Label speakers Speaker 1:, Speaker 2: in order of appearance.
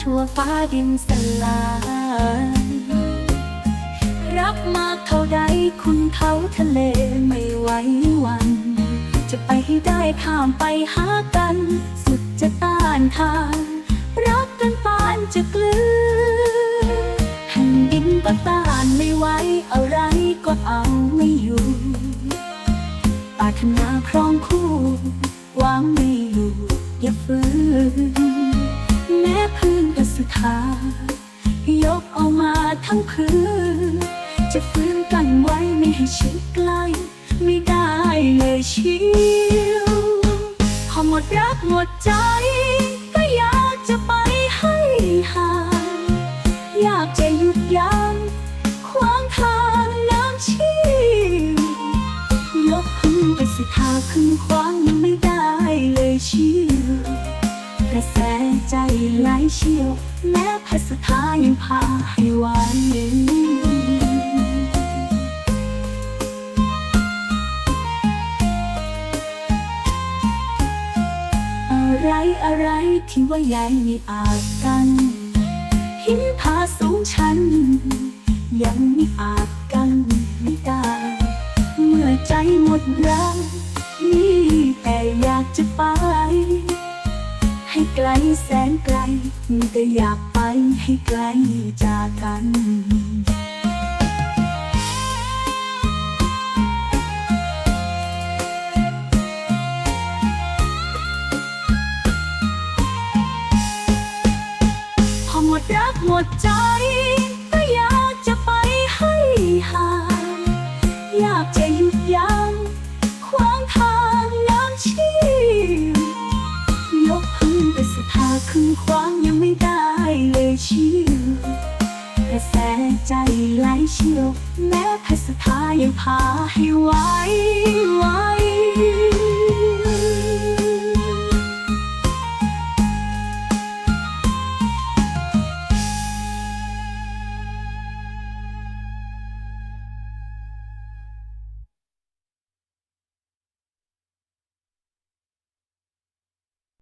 Speaker 1: ชั่วฟ้าดินสลายรักมากเท่าใดคุณเขาทะเลไม่ไหววัน จะไปให้ได้ข้ามไปหากัน สุดจะต้านทานรักกันปานจะกลืนแผ่นดินก็ต้านไม่ไหวอะไรก็เอาไม่อยู่ปรารถนาครองคู่วางไม่อยู่อย่าฝืน นก็สุดท้ายกเอามาทั้งพื้นจะฝืนกันไว้ไม่ให้ชิดใกล้ไม่ได้เลยเชียวพอหมดรักหมดใจ ก็อยากจะไปให้ห่างอยากจะหยุดยั้งขวางทางน้ำชีวยกพึ่งไปสิทาพึ่งขวา ใจไหลเชี่ยว แม้พัสถายังพาให้หวอะไรอะไรที่ว่าใหญ่ไม่อาจกัน หินผาสูงชัน ยังไม่อาจกันไม่ได้เมื่อใจหมดแรงนี่แต่อยากจะไป ไกลแสนไกลแต่อยากไปให้ไกลจากกันพอหมดรักหมดใจ ถาคึงขวางยังไม่ได้เลยเชียวกระแสใจไหลเชี่ยว แม้แพสถายังพาให้ไหวไหว